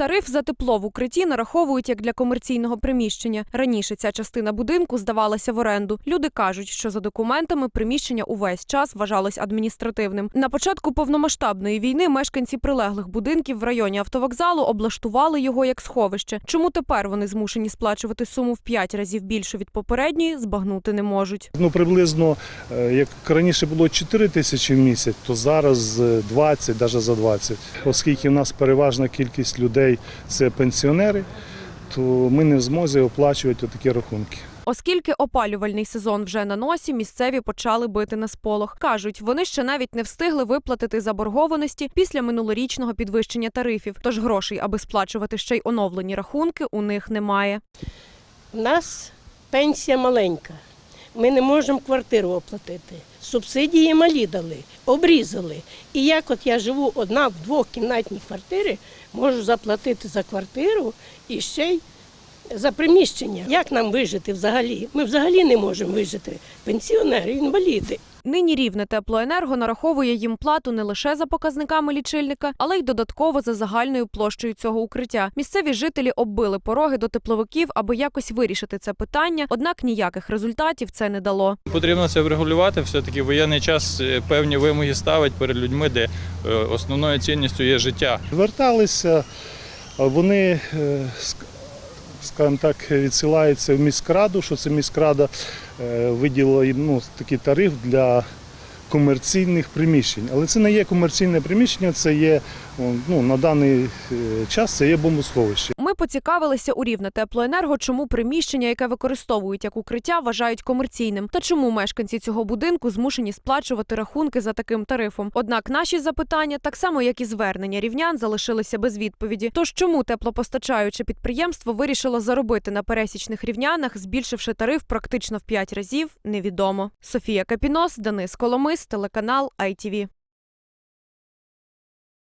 Тариф за тепло в укритті нараховують як для комерційного приміщення. Раніше ця частина будинку здавалася в оренду. Люди кажуть, що за документами приміщення увесь час вважалось адміністративним. На початку повномасштабної війни мешканці прилеглих будинків в районі автовокзалу облаштували його як сховище. Чому тепер вони змушені сплачувати суму в п'ять разів більшу від попередньої, збагнути не можуть. Ну, приблизно, е, як раніше було 4 тисячі в місяць, то зараз е, 20, навіть за 20. Оскільки в нас переважна кількість людей це пенсіонери, то ми не в змозі оплачувати такі рахунки. Оскільки опалювальний сезон вже на носі, місцеві почали бити на сполох. Кажуть, вони ще навіть не встигли виплатити заборгованості після минулорічного підвищення тарифів. Тож грошей, аби сплачувати ще й оновлені рахунки, у них немає. У нас пенсія маленька. Ми не можемо квартиру оплатити. Субсидії малі дали, обрізали. І як от я живу одна в двохкімнатній квартирі, можу заплатити за квартиру і ще й за приміщення. Як нам вижити взагалі? Ми взагалі не можемо вижити. Пенсіонери, інваліди. Нині рівне теплоенерго нараховує їм плату не лише за показниками лічильника, але й додатково за загальною площею цього укриття. Місцеві жителі оббили пороги до тепловиків, аби якось вирішити це питання. Однак ніяких результатів це не дало. Потрібно це врегулювати. Все-таки воєнний час е, певні вимоги ставить перед людьми, де е, основною цінністю є життя. Зверталися, вони, е, скажімо так, відсилається в міськраду, що це міськрада е, виділила ну, такий тариф для комерційних приміщень. Але це не є комерційне приміщення, це є ну, на даний е, час це є бомбосховище. Ми поцікавилися у рівне теплоенерго, чому приміщення, яке використовують як укриття, вважають комерційним, та чому мешканці цього будинку змушені сплачувати рахунки за таким тарифом. Однак наші запитання, так само як і звернення рівнян, залишилися без відповіді. Тож чому теплопостачаюче підприємство вирішило заробити на пересічних рівнянах, збільшивши тариф практично в п'ять разів, невідомо. Софія Капінос, Денис Коломис, телеканал ITV.